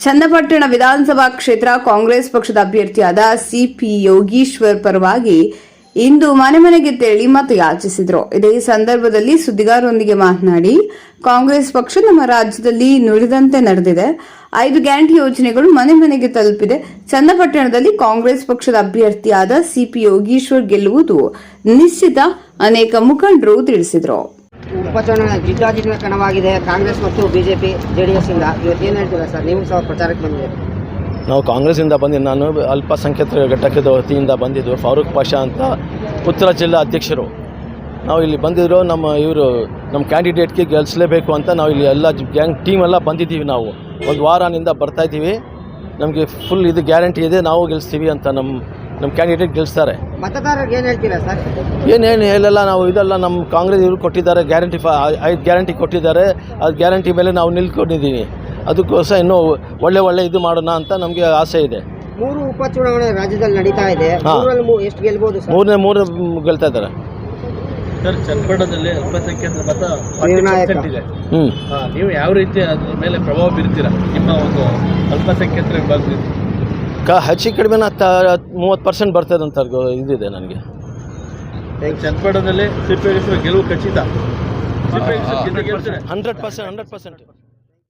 ಚನ್ನಪಟ್ಟಣ ವಿಧಾನಸಭಾ ಕ್ಷೇತ್ರ ಕಾಂಗ್ರೆಸ್ ಪಕ್ಷದ ಅಭ್ಯರ್ಥಿಯಾದ ಸಿಪಿ ಯೋಗೀಶ್ವರ್ ಪರವಾಗಿ ಇಂದು ಮನೆ ಮನೆಗೆ ತೆರಳಿ ಮತಯಾಚಿಸಿದರು. ಇದೇ ಸಂದರ್ಭದಲ್ಲಿ ಸುದ್ದಿಗಾರರೊಂದಿಗೆ ಮಾತನಾಡಿ, ಕಾಂಗ್ರೆಸ್ ಪಕ್ಷ ನಮ್ಮ ರಾಜ್ಯದಲ್ಲಿ ನುಡಿದಂತೆ ನಡೆದಿದೆ. ಐದು ಗ್ಯಾರಂಟಿ ಯೋಜನೆಗಳು ಮನೆ ಮನೆಗೆ ತಲುಪಿದೆ. ಚನ್ನಪಟ್ಟಣದಲ್ಲಿ ಕಾಂಗ್ರೆಸ್ ಪಕ್ಷದ ಅಭ್ಯರ್ಥಿಯಾದ ಸಿಪಿ ಯೋಗೀಶ್ವರ್ ಗೆಲ್ಲುವುದು ನಿಶ್ಚಿತ, ಅನೇಕ ಮುಖಂಡರು ತಿಳಿಸಿದರು. ಉಪಚುನಾವಣೆ ಜಿದ್ದಾಜಿದ್ದಿನ ಕಣವಾಗಿದೆ. ಕಾಂಗ್ರೆಸ್ ಮತ್ತು ಬಿಜೆಪಿ, ಜೆಡಿಎಸ್ ಇಂದ ಇವತ್ತು ಏನು ಹೇಳ್ತೀರಾ ಸರ್? ನೀವು ಸಹ ಪ್ರಚಾರಕ್ಕೆ ಬಂದಿದೆ ನಾವು ಕಾಂಗ್ರೆಸ್ಸಿಂದ ಬಂದಿದ್ದು, ನಾನು ಅಲ್ಪಸಂಖ್ಯಾತರ ಘಟಕದ ವತಿಯಿಂದ ಬಂದಿದ್ದು ಫಾರೂಕ್ ಪಾಷಾ ಅಂತ ಉತ್ತರ ಜಿಲ್ಲಾ ಅಧ್ಯಕ್ಷರು. ನಾವು ಇಲ್ಲಿ ಬಂದಿದ್ರು, ನಮ್ಮ ಇವರು, ನಮ್ಮ ಕ್ಯಾಂಡಿಡೇಟ್ಗೆ ಗೆಲ್ಲಿಸಲೇಬೇಕು ಅಂತ ನಾವು ಇಲ್ಲಿ ಎಲ್ಲ ಗ್ಯಾಂಗ್ ಟೀಮ್ ಎಲ್ಲ ಬಂದಿದ್ದೀವಿ ನಾವು. ಒಂದು ವಾರನಿಂದ ಬರ್ತಾ ಇದ್ದೀವಿ. ನಮಗೆ ಫುಲ್ ಇದು ಗ್ಯಾರಂಟಿ ಇದೆ, ನಾವು ಗೆಲ್ಲಿಸ್ತೀವಿ ಅಂತ ನಮ್ಮ ನಮ್ಮ ಕ್ಯಾಂಡಿಡೇಟ್ ಗೆಲ್ಲಿಸ್ತಾರೆ ಮತದಾರರಿಗೆ ಏನು ಹೇಳ್ತೀರಾ ಸರ್? ಏನೇನು ಹೇಳಲ್ಲ ನಾವು ಇದೆಲ್ಲ ನಮ್ಮ ಕಾಂಗ್ರೆಸ್ ಇವರು ಕೊಟ್ಟಿದ್ದಾರೆ ಗ್ಯಾರಂಟಿ ಫ ಐದು ಗ್ಯಾರಂಟಿ ಕೊಟ್ಟಿದ್ದಾರೆ ಅದು ಗ್ಯಾರಂಟಿ ಮೇಲೆ ನಾವು ನಿಲ್ಕೊಂಡಿದ್ದೀವಿ ಅದಕ್ಕೋಸ್ಕರ ಇನ್ನೂ ಒಳ್ಳೆ ಒಳ್ಳೆ ಇದು ಮಾಡೋಣ ಅಂತ ನಮಗೆ ಆಸೆ ಇದೆ. ಮೂರು ಉಪಚುನಾವಣೆ ರಾಜ್ಯದಲ್ಲಿ ನಡೀತಾ ಇದೆ. ಮೂರರಲ್ಲಿ ಮೂ- ಎಷ್ಟು ಗೆಲ್ಬೋದು ಸರ್? ಮೂರನೇ ಮೂರು ಗೆಲ್ತಾ ಇದ್ದಾರೆ. ಸರ್ ಚನ್ನಪಟ್ಟಣದಲ್ಲಿ ಅಲ್ಪಸಂಖ್ಯಾತರ ಮತ 40% ಇದೆ. ಹ್ಞೂ ಹಾ, ನೀವು ಯಾವ ರೀತಿ ಅದ್ರ ಮೇಲೆ ಪ್ರಭಾವ ಬೀರ್ತೀರಾ? ನಿಮ್ಮ ಒಂದು ಅಲ್ಪಸಂಖ್ಯಾತರ ಬಗ್ಗೆ ಕ ಹೆಚ್ಚು ಕಡಿಮೆ ತ ಮೂವತ್ತು ಪರ್ಸೆಂಟ್ ಬರ್ತದೆ ಅಂತ ಇದಿದೆ ನನಗೆ. ಚನ್ನಪಟ್ಟಣದಲ್ಲಿ ಸಿಪಿಎಸ್ ಗೆಲುವು ಖಚಿತ. Hundred percent hundred percent